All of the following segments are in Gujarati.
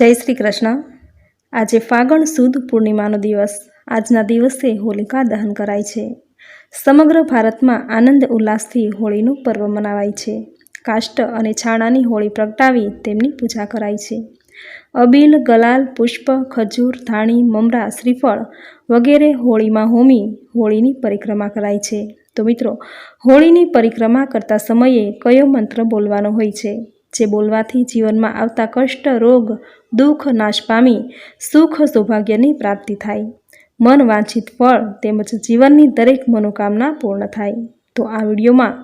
જય શ્રી કૃષ્ણ. આજે ફાગણ સુદ પૂર્ણિમાનો દિવસ. આજના દિવસે હોલિકા દહન કરાય છે. સમગ્ર ભારતમાં આનંદ ઉલ્લાસથી હોળીનું પર્વ મનાવાય છે. કાષ્ટ અને છાણાની હોળી પ્રગટાવી તેમની પૂજા કરાય છે. અબીલ, ગલાલ, પુષ્પ, ખજૂર, ધાણી, મમરા, શ્રીફળ વગેરે હોળીમાં હોમી હોળીની પરિક્રમા કરાય છે. તો મિત્રો, હોળીની પરિક્રમા કરતા સમયે કયો મંત્ર બોલવાનો હોય છે? જે બોલવાથી જીવનમાં આવતા કષ્ટ, રોગ, દુઃખ, નાશ પામી સુખ, સૌભાગ્યની પ્રાપ્તિ થાય. મન વાંછિત ફળ તેમજ જીવનની દરેક મનોકામના પૂર્ણ થાય. તો આ વિડીયોમાં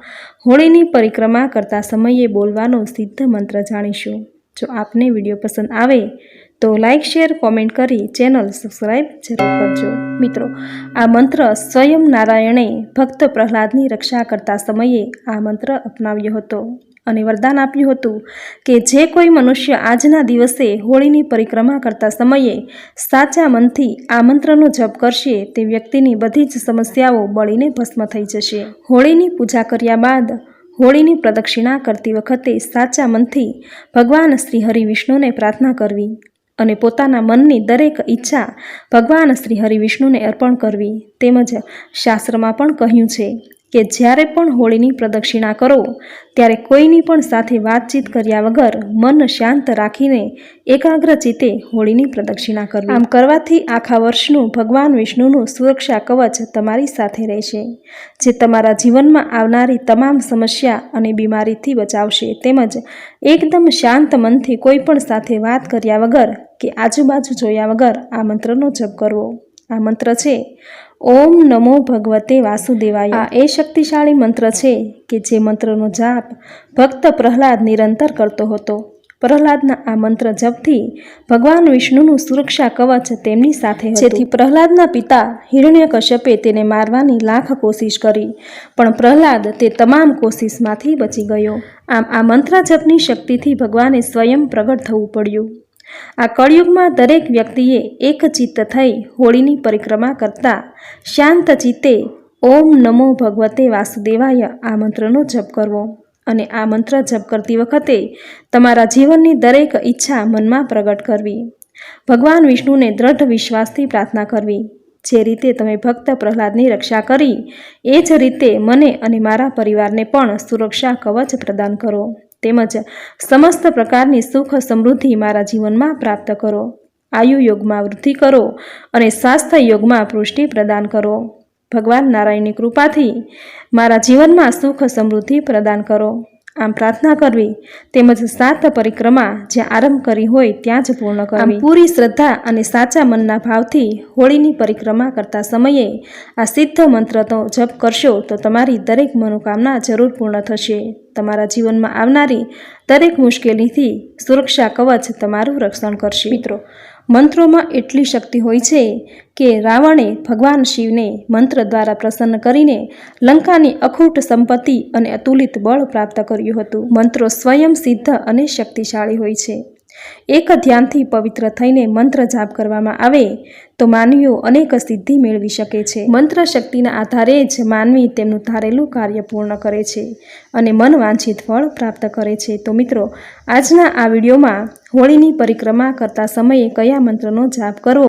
હોળીની પરિક્રમા કરતા સમયે બોલવાનો સિદ્ધ મંત્ર જાણીશું. જો આપને વીડિયો પસંદ આવે તો લાઇક શેર, કોમેન્ટ કરી ચેનલ સબસ્ક્રાઈબ જરૂર કરજો. મિત્રો, આ મંત્ર સ્વયં નારાયણે ભક્ત પ્રહલાદની રક્ષા કરતા સમયે આ મંત્ર અપનાવ્યો હતો. અને વરદાન આપ્યું હતું કે જે કોઈ મનુષ્ય આજના દિવસે હોળીની પરિક્રમા કરતા સમયે સાચા મનથી આ મંત્રનો જપ કરશે, તે વ્યક્તિની બધી જ સમસ્યાઓ બળીને ભસ્મ થઈ જશે. હોળીની પૂજા કર્યા બાદ હોળીની પ્રદક્ષિણા કરતી વખતે સાચા મનથી ભગવાન શ્રી હરિ વિષ્ણુને પ્રાર્થના કરવી અને પોતાના મનની દરેક ઈચ્છા ભગવાન શ્રી હરિ વિષ્ણુને અર્પણ કરવી, તેમજ શાસ્ત્રમાં પણ કહ્યું છે કે જ્યારે પણ હોળીની પ્રદક્ષિણા કરો, ત્યારે કોઈની પણ સાથે વાતચીત કર્યા વગર મન શાંત રાખીને એકાગ્ર ચિત્તે હોળીની પ્રદક્ષિણા કરવી. આમ કરવાથી આખા વર્ષનું ભગવાન વિષ્ણુનું સુરક્ષા કવચ તમારી સાથે રહેશે, જે તમારા જીવનમાં આવનારી તમામ સમસ્યા અને બીમારીથી બચાવશે. તેમજ એકદમ શાંત મનથી કોઈ પણ સાથે વાત કર્યા વગર કે આજુબાજુ જોયા વગર આ મંત્રનો જપ કરવો. આ મંત્ર છે ઓમ નમો ભગવતે વાસુદેવાય. આ એ શક્તિશાળી મંત્ર છે કે જે મંત્રનો જાપ ભક્ત પ્રહલાદ નિરંતર કરતો હતો. પ્રહલાદના આ મંત્ર જપથી ભગવાન વિષ્ણુનું સુરક્ષા કવચ તેમની સાથે જેથી પ્રહલાદના પિતા હિરણ્યકશ્યપે તેને મારવાની લાખ કોશિશ કરી, પણ પ્રહલાદ તે તમામ કોશિશમાંથી બચી ગયો. આમ આ મંત્ર જપની શક્તિથી ભગવાને સ્વયં પ્રગટ થવું પડ્યું. આ કળિયુગમાં દરેક વ્યક્તિએ એક ચિત્ત થઈ હોળીની પરિક્રમા કરતા શાંત ચિત્તે ઓમ નમો ભગવતે વાસુદેવાય આ મંત્રનો જપ કરવો. અને આ મંત્ર જપ કરતી વખતે તમારા જીવનની દરેક ઈચ્છા મનમાં પ્રગટ કરવી. ભગવાન વિષ્ણુને દ્રઢ વિશ્વાસથી પ્રાર્થના કરવી. જે રીતે તમે ભક્ત પ્રહલાદની રક્ષા કરી, એ જ રીતે મને અને મારા પરિવારને પણ સુરક્ષા કવચ પ્રદાન કરો. તેમજ સમસ્ત પ્રકારની સુખ સમૃદ્ધિ મારા જીવનમાં પ્રાપ્ત કરો. આયુ યોગમાં વૃદ્ધિ કરો અને સ્વાસ્થ્ય યોગમાં પુષ્ટિ પ્રદાન કરો. ભગવાન નારાયણની કૃપાથી મારા જીવનમાં સુખ સમૃદ્ધિ પ્રદાન કરો. આમ પ્રાર્થના કરવી તેમજ સાત પરિક્રમા જ્યાં આરંભ કરી હોય ત્યાં જ પૂર્ણ કરવી. પૂરી શ્રદ્ધા અને સાચા મનના ભાવથી હોળીની પરિક્રમા કરતા સમયે આ સિદ્ધ મંત્રનો જપ કરશો તો તમારી દરેક મનોકામના જરૂર પૂર્ણ થશે. તમારા જીવનમાં આવનારી દરેક મુશ્કેલીથી સુરક્ષા કવચ તમારું રક્ષણ કરશે. મિત્રો મંત્રોમાં એટલી શક્તિ હોય છે કે રાવણે ભગવાન શિવને મંત્ર દ્વારા પ્રસન્ન કરીને લંકાની અખૂટ સંપત્તિ અને અતુલિત બળ પ્રાપ્ત કર્યું હતું. મંત્રો સ્વયં સિદ્ધ અને શક્તિશાળી હોય છે. એક ધ્યાનથી પવિત્ર થઈને મંત્ર જાપ કરવામાં આવે, તો માનવીઓ અનેક સિદ્ધિ મેળવી શકે છે. મંત્ર શક્તિના આધારે જ માનવી તેમનું ધારેલું કાર્ય પૂર્ણ કરે છે અને મન વાંછિત ફળ પ્રાપ્ત કરે છે. તો મિત્રો, આજના આ વિડીયોમાં હોળીની પરિક્રમા કરતા સમયે કયા મંત્રનો જાપ કરવો?